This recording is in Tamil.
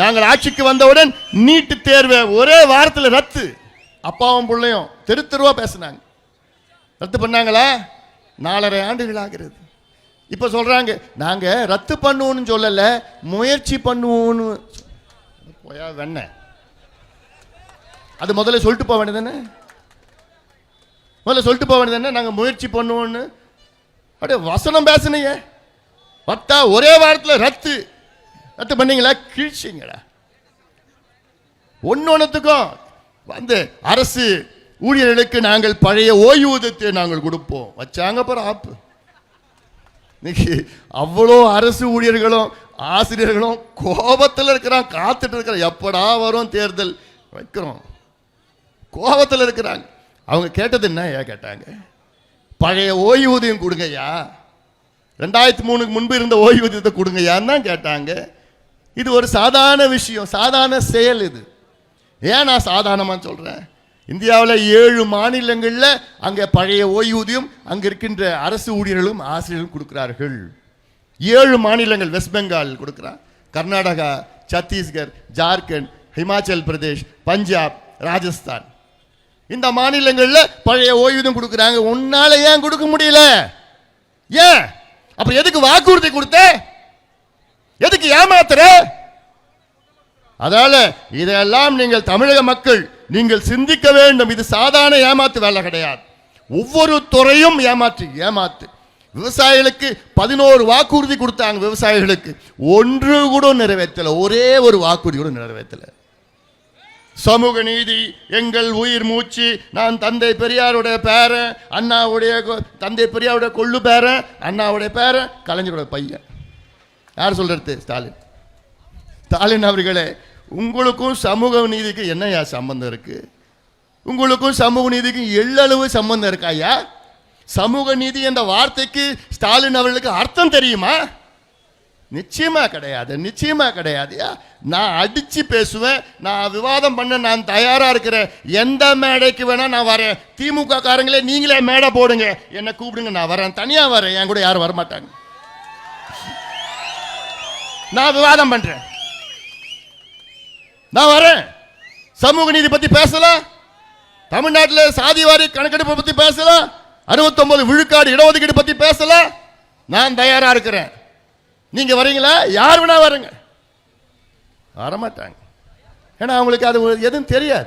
நாங்கள் ஆட்சிக்கு வந்தவுடன் நீட்டு தேர்வை ஒரே வாரத்தில் ரத்து. அப்பாவும் பிள்ளையும் தெரு தெருவாக பேசினாங்க. ரத்து பண்ணாங்களா? நாலரை ஆண்டுகள் ஆகிறது. இப்போ சொல்கிறாங்க நாங்கள் ரத்து பண்ணுவோன்னு சொல்லலை முயற்சி பண்ணுவோன்னு போயா வெண்ண. அது முதல்ல சொல்லிட்டு போக வேண்டியதானே முதல்ல சொல்லிட்டு போக வேண்டியதானே நாங்கள் முயற்சி பண்ணுவோன்னு அப்படியே வசனம் பேசினீங்க. பத்தா ஒரே வாரத்தில் ரத்து. அத்தை பண்ணீங்களா? கிழிச்சிங்களா? ஒன்னொன்னுத்துக்கும் வந்து அரசு ஊழியர்களுக்கு நாங்கள் பழைய ஓய்வூதியத்தை நாங்கள் கொடுப்போம். வச்சாங்க அப்புறம் ஆப்பு. இன்னைக்கு அவ்வளோ அரசு ஊழியர்களும் ஆசிரியர்களும் கோபத்தில் இருக்கிறான் காத்துட்டு இருக்கிறான் எப்படா வரும் தேர்தல்? வைக்கிறோம். கோபத்தில் இருக்கிறாங்க. அவங்க கேட்டது என்ன ஏன் கேட்டாங்க? பழைய ஓய்வூதியம் கொடுங்கய்யா. ரெண்டாயிரத்தி மூணுக்கு முன்பு இருந்த ஓய்வூதியத்தை கொடுங்கய்யான்னு தான் கேட்டாங்க. இது ஒரு சாதாரண விஷயம் சாதாரண செயல் இது. ஏன் நான் சாதாரணமாக சொல்கிறேன் இந்தியாவில் ஏழு மாநிலங்களில் அங்கே பழைய ஓய்வூதியம் அங்கே இருக்கின்ற அரசு ஊழியர்களும் ஆசிரியர்களும் கொடுக்குறார்கள். ஏழு மாநிலங்கள் வெஸ்ட் பெங்கால் கொடுக்குறான். கர்நாடகா சத்தீஸ்கர் ஜார்க்கண்ட் ஹிமாச்சல் பிரதேஷ் பஞ்சாப் ராஜஸ்தான் இந்த மாநிலங்களில் பழைய ஓய்வூதியம் கொடுக்குறாங்க. உன்னால் ஏன் கொடுக்க முடியல? ஏன்? அப்புறம் எதுக்கு வாக்குறுதி கொடுத்த? எதுக்கு ஏமாத்துற? அதனால இதெல்லாம் நீங்கள் தமிழக மக்கள் நீங்கள் சிந்திக்க வேண்டும். இது சாதாரண ஏமாத்து வேலை கிடையாது. ஒவ்வொரு துறையும் ஏமாற்று ஏமாத்து. விவசாயிகளுக்கு பதினோரு வாக்குறுதி கொடுத்தாங்க விவசாயிகளுக்கு. ஒன்று கூட நிறைவேற்றல. ஒரே ஒரு வாக்குறுதி கூட நிறைவேற்றல. சமூக நீதி எங்கள் உயிர் மூச்சு நான் தந்தை பெரியாருடைய பேரன் அண்ணாவுடைய கொ- தந்தை பெரியாருடைய கொள்ளு பேரன் அண்ணாவுடைய பேரன் கலைஞருடைய பையன். யார் சொல்கிறது ஸ்டாலின். ஸ்டாலின் அவர்களே உங்களுக்கும் சமூக நீதிக்கு என்னையா சம்பந்தம் இருக்குது உங்களுக்கும் சமூக நீதிக்கும் எள்ளளவு சம்பந்தம் இருக்காயா சமூக நீதி என்ற வார்த்தைக்கு ஸ்டாலின் அவர்களுக்கு அர்த்தம் தெரியுமா? நிச்சயமாக கிடையாது நிச்சயமாக கிடையாதுயா நான் அடித்து பேசுவேன் நான் விவாதம் பண்ண நான் தயாராக இருக்கிறேன். எந்த மேடைக்கு வேணால் நான் வரேன். திமுக காரங்களே நீங்களே மேடை போடுங்க. என்னை கூப்பிடுங்க நான் வரேன். தனியாக வரேன் என் கூட யாரும் வரமாட்டாங்க. நான் விவாதம் பண்றேன். நான் வரேன். சமூக நீதி பத்தி பேசலாம் தமிழ்நாட்டில் சாதிவாரி கணக்கெடுப்பை பத்தி பேசலாம் அறுபத்தொன்பது விழுக்காடு இடஒதுக்கீடு பத்தி பேசலாம் நான் தயாரா இருக்கிறேன். நீங்க வரீங்களா? யார் வேணா வரங்க. வரமாட்டாங்க. ஏன்னா அவங்களுக்கு அது எதுவும் தெரியாது.